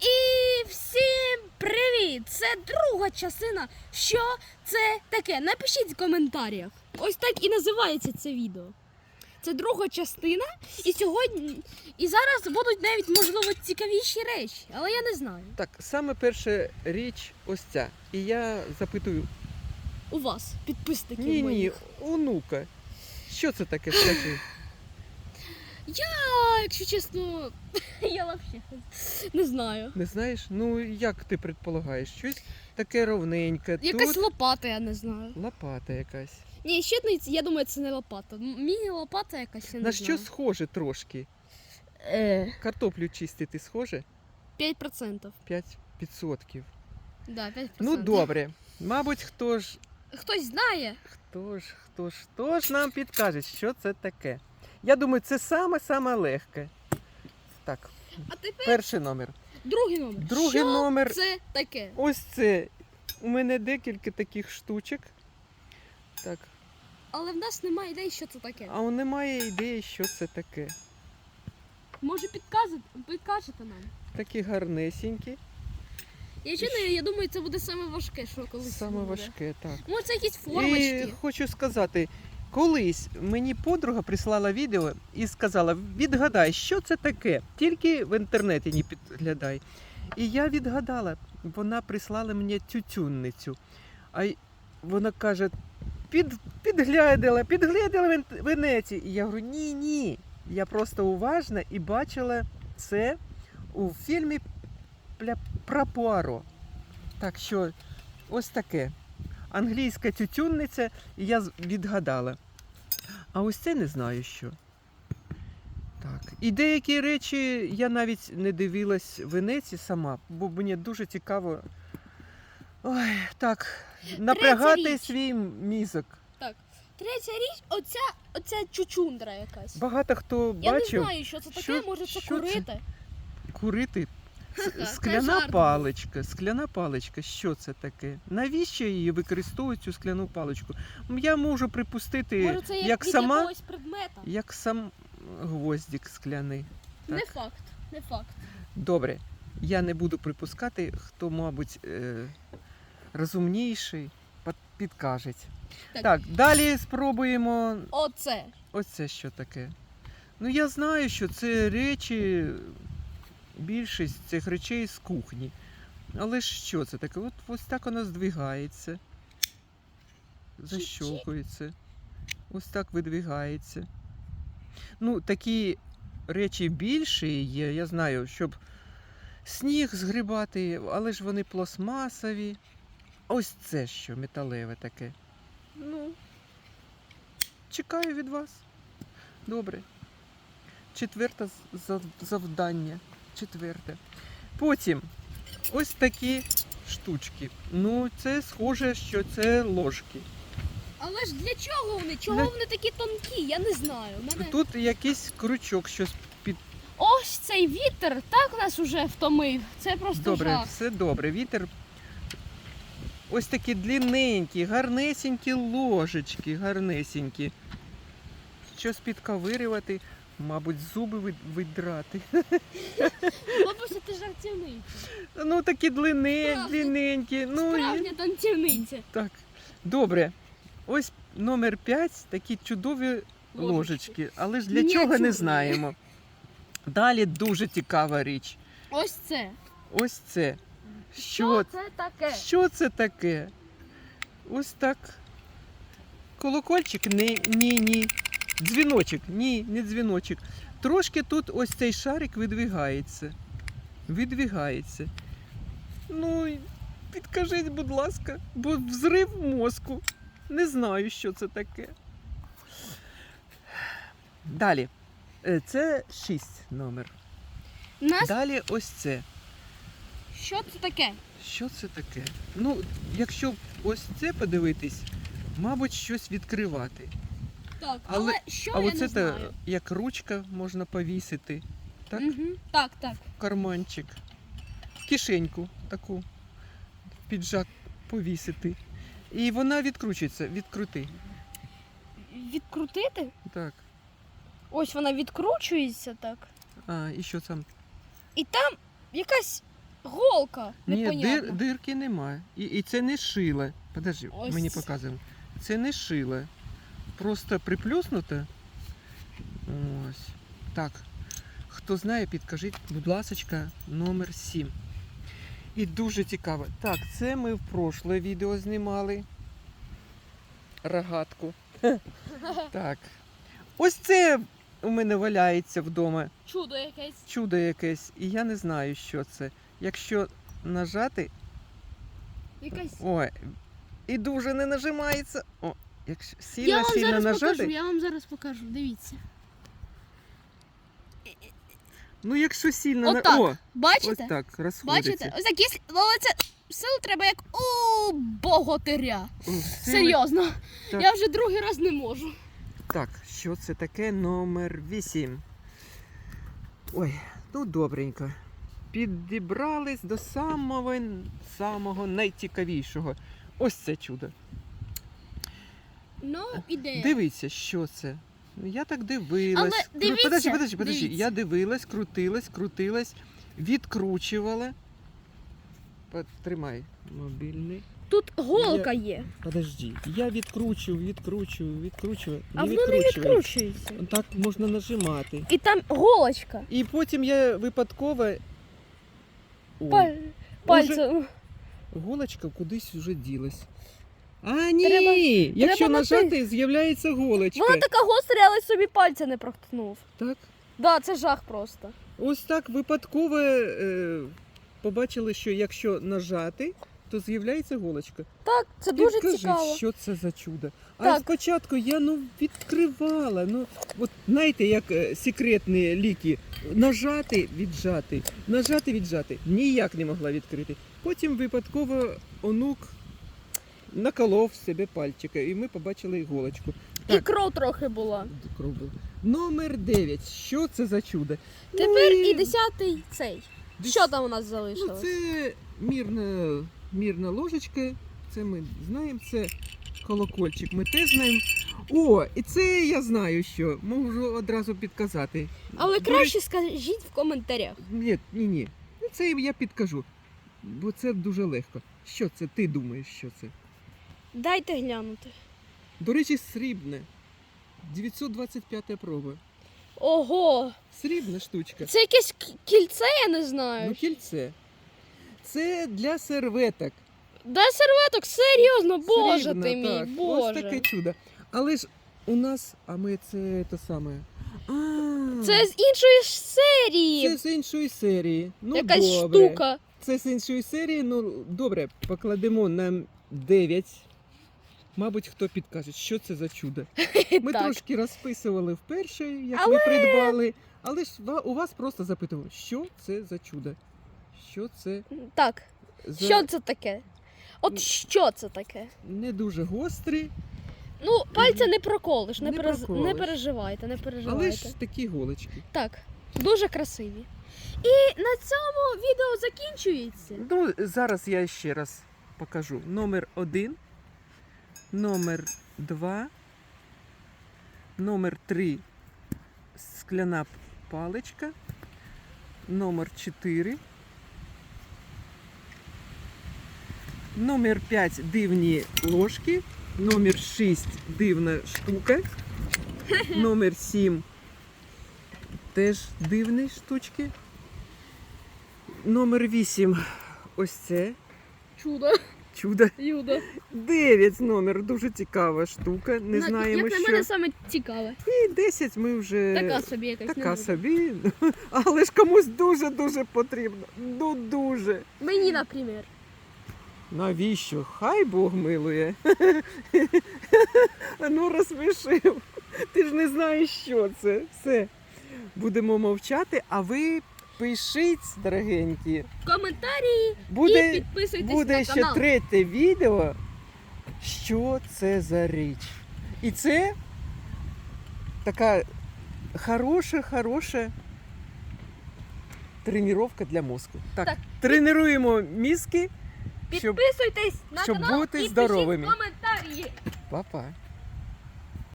І всім привіт! Це друга частина. Що це таке? Напишіть в коментарях. Ось так і називається це відео. Це друга частина, і сьогодні і зараз будуть навіть можливо цікавіші речі, але я не знаю. Так, саме перша річ ось ця. І я запитую: У вас, підписників ні, ні, онука, що це таке скажи? А, якщо чесно, я взагалі не знаю. Не знаєш? Ну як ти предполагаєш? Щось таке ровненьке. Якась Тут лопата, я не знаю. лопата якась. Ні, ще не, я думаю, це не лопата. Міні-лопата якась, я не На знаю. що схоже трошки? Е, Картоплю чистити схоже? 5%. 5%. Да, 5%. Ну добре. Мабуть, хто ж, Хтось знає. хто ж, хто ж, хто ж нам підкаже, що це таке? Я думаю, це саме-саме легке. Так, А тепер перший номер. другий номер. Другий що номер. Це таке. Ось це. У мене декілька таких штучок. Так. Але в нас немає ідей, що це таке. А немає ідеї, що це таке. Може підказати, підкажете нам. Такі гарнесенькі. Я чесно, я думаю, це буде саме важке, що колись. Саме буде. важке, так. Може, це якісь І хочу сказати, колись мені подруга прислала відео і сказала: відгадай, що це таке, тільки в інтернеті не підглядай. І я відгадала, вона прислала мені тютюнницю. А вона каже: під, підглядала, підглядала в ін- І я говорю, ні, ні. Я просто уважна і бачила це у фільмі «Пля- про Пуаро. Так що ось таке. Англійська тютюнниця, і я відгадала. А ось це не знаю що. Так. І деякі речі я навіть не дивилась в Венеції сама, бо мені дуже цікаво. Ой, так, напрягати свій мізок. Так. Третя річ, оця, оця чучундра якась. Багато хто Я не знаю, що це таке, що- може це що це? курити. Скляна паличка, скляна паличка, що це таке? Навіщо її використовують цю скляну паличку? Я можу припустити, Може це як, як від сама, якогось предмета. як сам гвоздик скляний. Не факт, не факт. Добре, я не буду припускати, хто, мабуть, е, розумніший, під- підкаже. Так. Так. далі спробуємо. Оце. Ось це що таке. Ну, я знаю, що це речі, більшість цих речей з кухні. Але що це таке? От ось так воно здвигається. Защолкується. Ось так видвигається. Ну, такі речі більші є, я знаю, щоб сніг згрібати, але ж вони пластмасові. Ось це що металеве таке. Ну, чекаю від вас. Добре. Четверте завдання. Четверте. Потім ось такі штучки. Ну, це схоже, що це ложки. Але ж для чого вони? Чого Для- вони такі тонкі? Я не знаю. У Мене... Тут якийсь крючок, щось під. Ось цей вітер так нас уже втомив. Це просто Добре, жах. все добре. Вітер. Ось такі длинненькі, гарнесенькі ложечки, гарнесенькі. Щось підковирювати, мабуть, зуби вид- видрати. Бабуся, ти жартівниця. Ну, такі Справді. длинненькі. Ну. Справжня танцівниця. Так. Добре. Ось номер 5 такі чудові Ложечки. ложечки. Але ж для чого Мініатюрні. не знаємо. Далі дуже цікава річ. Ось це. Ось це. Що, Що це таке? що це таке? Ось так. Колокольчик? Ні, ні, ні. Дзвіночок? Ні, не дзвіночок. Трошки тут ось цей шарик видвигається. Видвигається. Ну, підкажіть, будь ласка, бо взрив мозку. Не знаю, що це таке. Далі. Е, Це 6 номер. Нас... Далі ось це. Що це таке? Що це таке? Ну, якщо ось це подивитись, мабуть, щось відкривати. Так, Але- але, що а я оце не знаю. як ручка можна повісити. Так, Угу. так, так. в карманчик. В кишеньку таку. В піджак повісити. І вона відкручується. Відкрути. Відкрутити? Так. Ось вона відкручується так. А, і що там? І там якась голка. Ні, дир, дирки немає. І, і це не шиле. Подожди, Ось мені показуємо. Це не шиле. Просто приплюснуте. Ось. Так. Хто знає, підкажіть, будь ласочка, номер 7. І дуже цікаво. Так, це ми в прошле відео знімали. Рогатку. Так. Ось це у мене валяється вдома. Чудо якесь. Чудо якесь. І я не знаю, що це. Якщо нажати, Якась. Ой, і дуже не нажимається. О, якщо Я сильно вам сильно зараз нажати. покажу, я вам зараз покажу. Дивіться. Ну, якщо сильно Отак. на. О, ось Бачите? так, розходиться. Бачите? Ось так, якщо- але це сил треба як у богатиря. О, сили- Серйозно. Так. Я вже другий раз не можу. Так, що це таке? Номер 8. Ой, ну добренько. Підібрались до самого, самого найцікавішого. Ось це чудо. Ну, ідея. Дивіться, що це. Ну, Я так дивилась. Але дивіться, подожди, подожди, подожди. дивіться. Я дивилась, крутилась, крутилась, відкручувала. Потримай мобільний. Тут голка є. Подожди. Я відкручую, відкручую, відкручую. А воно не відкручується. Так можна нажимати. І там голочка. І потім я випадково. Ой, Паль... Пальцем. голочка кудись вже ділась. А, ні! Треба- Якщо треба нажати, з'являється голочка. Вона така гостра, але собі пальця не проткнув. Так. Да, це жах просто. Ось так випадково е, побачили, що якщо нажати, то з'являється голочка. Так, це дуже Підкажіть, цікаво. що це за чудо. А Так. спочатку я ну відкривала. Ну от знаєте, як е, секретні ліки. Нажати, віджати, нажати, віджати. Ніяк не могла відкрити. Потім випадково онук наколов себе пальчика, і ми побачили іголочку. І кров трохи була. Кров був. Номер 9. Що це за чудо? Тепер Ну, і десятий цей. дес- Що там у нас залишилось? Ну, це мірна, мірна ложечка, це ми знаємо, це колокольчик, ми теж знаємо. О, і це я знаю, що можу одразу підказати. Але До краще скажіть в коментарях. Ні, ні, ні. Ну, Це я підкажу. Бо це дуже легко. Що це? Ти думаєш, що це? Дайте глянути. До речі, срібне. 925 проба. Ого! Срібна штучка. Це якесь кільце, я не знаю. Ну, кільце. Це для серветок. Да серветок, серйозно, боже Срібна, ти мій, так. боже. Ось таке чудо. Але ж у нас, а ми це те саме. А, Це з іншої ж серії. це з іншої серії. Ну, Якась добре. штука. Це з іншої серії, ну добре, покладемо на 9. Мабуть, хто підкаже, що це за чудо. Ми так. трошки розписували вперше, як ми придбали. Але ж ва- у вас просто запитували, що це за чудо? Що це так. за Що це таке? От що це таке? не дуже гострі, Ну, пальця не проколиш, не, Не перез- проколиш. не переживайте, не але ж такі голочки. Так, дуже красиві. І на цьому відео закінчується. Ну, зараз я ще раз покажу. Номер один, номер два, номер три. Скляна паличка, номер чотири, номер п'ять. Дивні ложки, номер шість. Дивна штука, номер сім. Теж дивні штучки. Номер 8 ось це. Чудо. Чудо. Юдо. 9 номер дуже цікава штука. Не На- знаємо, Як на що. мене саме цікаве. І 10 ми вже Така собі якась не така дуже. собі. Але ж комусь дуже-дуже потрібно. Ну дуже. Мені, наприклад. Навіщо? Хай Бог милує. ну розсмішив. Ти ж не знаєш, що це. Все. Будемо мовчати, а ви пишіть, дорогенькі. Коментарі Буде... і підписуйтесь Буде на ще канал. третє відео. Що це за річ? І це така хороша, хороша тренування для мозку. Так, Так. тренуємо мізки, щоб Підписуйтесь на щоб канал бути і здоровими. коментарі. Па-па.